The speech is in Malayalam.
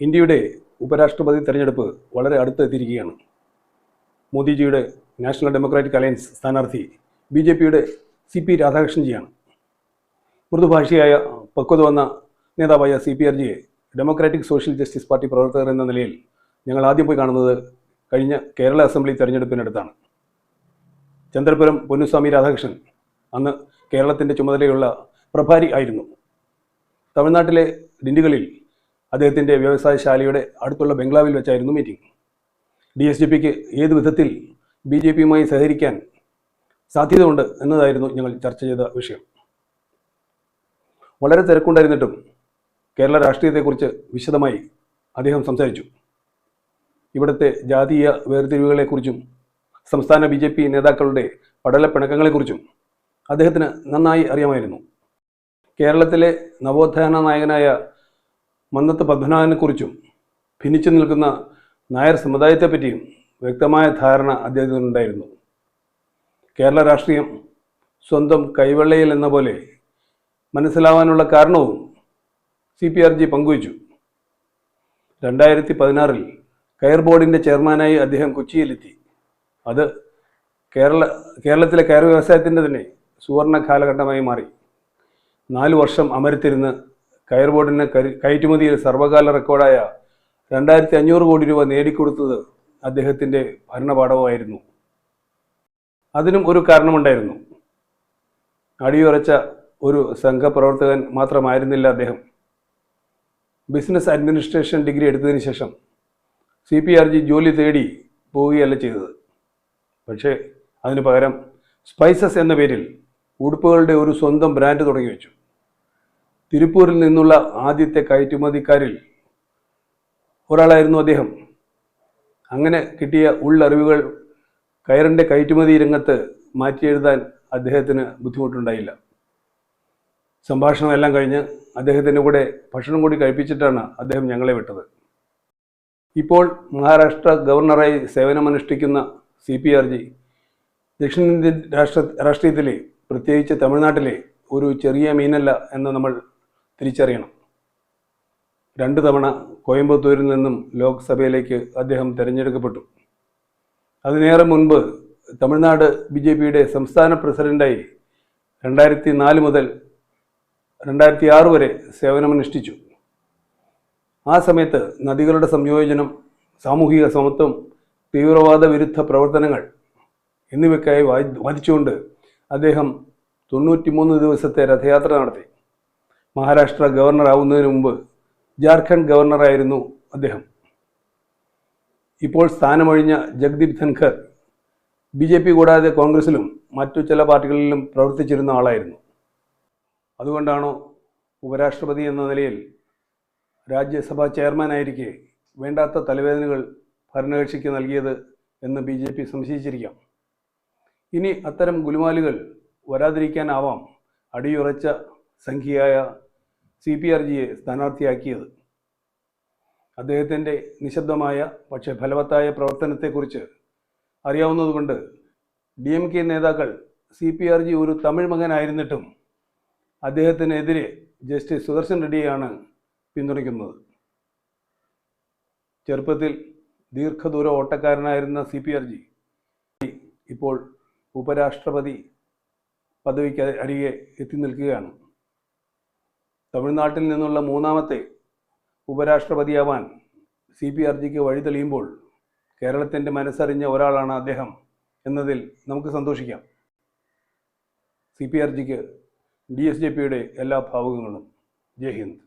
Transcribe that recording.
ഇന്ത്യയുടെ ഉപരാഷ്ട്രപതി തെരഞ്ഞെടുപ്പ് വളരെ അടുത്ത് എത്തിയിരിക്കുകയാണ്. മോദിജിയുടെ നാഷണൽ ഡെമോക്രാറ്റിക് അലയൻസ് സ്ഥാനാർത്ഥി ബി ജെ പിയുടെ സി പി രാധാകൃഷ്ണൻജിയാണ്. മൃദുഭാഷിയായ പക്വത വന്ന നേതാവായ സി പി ആർ ജിയെ ഡെമോക്രാറ്റിക് സോഷ്യൽ ജസ്റ്റിസ് പാർട്ടി പ്രവർത്തകർ എന്ന നിലയിൽ ഞങ്ങൾ ആദ്യം പോയി കാണുന്നത് കഴിഞ്ഞ കേരള അസംബ്ലി തെരഞ്ഞെടുപ്പിനടുത്താണ് ചന്ദ്രപുരം പൊന്നുസ്വാമി രാധാകൃഷ്ണൻ അന്ന് കേരളത്തിന്റെ ചുമതലയുള്ള പ്രഭാരി ആയിരുന്നു. തമിഴ്നാട്ടിലെ ഡിണ്ടിഗലിൽ അദ്ദേഹത്തിന്റെ വ്യവസായശാലയുടെ അടുത്തുള്ള ബംഗ്ലാവിൽ വെച്ചായിരുന്നു മീറ്റിംഗ് ഡി എസ് ജി പിക്ക് ഏത് വിധത്തിൽ ബി ജെ പിയുമായി സഹകരിക്കാൻ സാധ്യതയുണ്ട് എന്നതായിരുന്നു ഞങ്ങൾ ചർച്ച ചെയ്ത വിഷയം. വളരെ തിരക്കുണ്ടായിരുന്നിട്ടും കേരള രാഷ്ട്രീയത്തെക്കുറിച്ച് വിശദമായി അദ്ദേഹം സംസാരിച്ചു. ഇവിടുത്തെ ജാതീയ വേർതിരിവുകളെക്കുറിച്ചും സംസ്ഥാന ബി ജെ പി നേതാക്കളുടെ പടലപ്പിണക്കങ്ങളെക്കുറിച്ചും അദ്ദേഹത്തിന് നന്നായി അറിയാമായിരുന്നു. കേരളത്തിലെ നവോത്ഥാന നായകനായ മന്നത്ത് പത്മനാഭനെക്കുറിച്ചും ഭിന്നിച്ചു നിൽക്കുന്ന നായർ സമുദായത്തെപ്പറ്റിയും വ്യക്തമായ ധാരണ അദ്ദേഹത്തിനുണ്ടായിരുന്നു. കേരള രാഷ്ട്രീയം സ്വന്തം കൈവെള്ളയിൽ എന്ന പോലെ മനസ്സിലാവാനുള്ള കാരണവും സി പി ആർ ജി പങ്കുവച്ചു. രണ്ടായിരത്തി പതിനാറിൽ കയർ ബോർഡിന്റെ ചെയർമാനായി അദ്ദേഹം കൊച്ചിയിലെത്തി. അത് കേരള കേരളത്തിലെ കയർ വ്യവസായത്തിന്റെ തന്നെ സുവർണ കാലഘട്ടമായി മാറി. നാലു വർഷം അമരത്തിരുന്ന് കയർ ബോർഡിന് കയറ്റുമതിയിൽ സർവകാല റെക്കോർഡായ രണ്ടായിരത്തി അഞ്ഞൂറ് കോടി രൂപ നേടിക്കൊടുത്തത് അദ്ദേഹത്തിന്റെ ഭരണപാഠവുമായിരുന്നു. അതിനും ഒരു കാരണമുണ്ടായിരുന്നു. അടിയുറച്ച ഒരു സംഘപ്രവർത്തകൻ മാത്രമായിരുന്നില്ല അദ്ദേഹം. ബിസിനസ് അഡ്മിനിസ്ട്രേഷൻ ഡിഗ്രി എടുത്തതിന് ശേഷം സി പി ആർ ജി ജോലി തേടി പോവുകയല്ല ചെയ്തത്. പക്ഷേ അതിനു പകരം സ്പൈസസ് എന്ന പേരിൽ ഉടുപ്പുകളുടെ ഒരു സ്വന്തം ബ്രാൻഡ് തുടങ്ങി വെച്ചു തിരുപ്പൂരിൽ നിന്നുള്ള ആദ്യത്തെ കയറ്റുമതിക്കാരിൽ ഒരാളായിരുന്നു അദ്ദേഹം. അങ്ങനെ കിട്ടിയ ഉള്ളറിവുകൾ കയറിന്റെ കയറ്റുമതി രംഗത്ത് മാറ്റിയെഴുതാൻ അദ്ദേഹത്തിന് ബുദ്ധിമുട്ടുണ്ടായില്ല. സംഭാഷണം എല്ലാം കഴിഞ്ഞ് അദ്ദേഹത്തിന്റെ കൂടെ ഭക്ഷണം കൂടി കഴിപ്പിച്ചിട്ടാണ് അദ്ദേഹം ഞങ്ങളെ വിട്ടത്. ഇപ്പോൾ മഹാരാഷ്ട്ര ഗവർണറായി സേവനമനുഷ്ഠിക്കുന്ന സി പി ആർ ജി ദക്ഷിണേന്ത്യൻ രാഷ്ട്ര രാഷ്ട്രീയത്തിലെ പ്രത്യേകിച്ച് തമിഴ്നാട്ടിലെ ഒരു ചെറിയ മീനല്ല എന്ന് നമ്മൾ തിരിച്ചറിയണം. രണ്ട് തവണ കോയമ്പത്തൂരിൽ നിന്നും ലോക്സഭയിലേക്ക് അദ്ദേഹം തിരഞ്ഞെടുക്കപ്പെട്ടു. അതിനേറെ മുൻപ് തമിഴ്നാട് ബി ജെ പിയുടെ സംസ്ഥാന പ്രസിഡന്റായി രണ്ടായിരത്തി നാല് മുതൽ രണ്ടായിരത്തി ആറ് വരെ സേവനമനുഷ്ഠിച്ചു. ആ സമയത്ത് നദികളുടെ സംയോജനം സാമൂഹിക സമത്വം തീവ്രവാദ വിരുദ്ധ പ്രവർത്തനങ്ങൾ എന്നിവയ്ക്കായി വായി വാദിച്ചുകൊണ്ട് അദ്ദേഹം തൊണ്ണൂറ്റിമൂന്ന് ദിവസത്തെ രഥയാത്ര നടത്തി. മഹാരാഷ്ട്ര ഗവർണർ ആവുന്നതിന് മുമ്പ് ജാർഖണ്ഡ് ഗവർണറായിരുന്നു അദ്ദേഹം. ഇപ്പോൾ സ്ഥാനമൊഴിഞ്ഞ Jagdeep Dhankhar B J P കൂടാതെ കോൺഗ്രസിലും മറ്റു ചില പാർട്ടികളിലും പ്രവർത്തിച്ചിരുന്ന ആളായിരുന്നു. അതുകൊണ്ടാണോ ഉപരാഷ്ട്രപതി എന്ന നിലയിൽ രാജ്യസഭാ ചെയർമാനായിരിക്കെ വേണ്ടാത്ത തലവേദനകൾ ഭരണകക്ഷിക്ക് നൽകിയത് എന്ന് ബി ജെ പി സംശയിച്ചിരിക്കാം. ഇനി അത്തരം ഗുലുമാലുകൾ വരാതിരിക്കാനാവാം അടിയുറച്ച സംഖ്യയായ സി പി ആർ ജിയെ സ്ഥാനാർത്ഥിയാക്കിയത്. അദ്ദേഹത്തിന്റെ നിശബ്ദമായ പക്ഷേ ഫലവത്തായ പ്രവർത്തനത്തെക്കുറിച്ച് അറിയാവുന്നതുകൊണ്ട് ഡി എം കെ നേതാക്കൾ സി പി ആർ ജി ഒരു തമിഴ് മകനായിരുന്നിട്ടും അദ്ദേഹത്തിനെതിരെ ജസ്റ്റിസ് സുദർശൻ റെഡ്ഡിയെയാണ് പിന്തുണയ്ക്കുന്നത്. ചെറുപ്പത്തിൽ ദീർഘദൂര ഓട്ടക്കാരനായിരുന്ന സി പി ആർ ജി ഇപ്പോൾ ഉപരാഷ്ട്രപതി പദവിക്ക് അരികെ എത്തി നിൽക്കുകയാണ്. തമിഴ്നാട്ടിൽ നിന്നുള്ള മൂന്നാമത്തെ ഉപരാഷ്ട്രപതിയാവാൻ സി പി ആർജിക്ക് വഴി തെളിയുമ്പോൾ കേരളത്തിന്റെ മനസ്സറിഞ്ഞ ഒരാളാണ് അദ്ദേഹം എന്നതിൽ നമുക്ക് സന്തോഷിക്കാം. സി പി ആർജിക്ക് ഡി എസ് ജെ പിയുടെ എല്ലാ ഭാവുകങ്ങളും. ജയ് ഹിന്ദ്.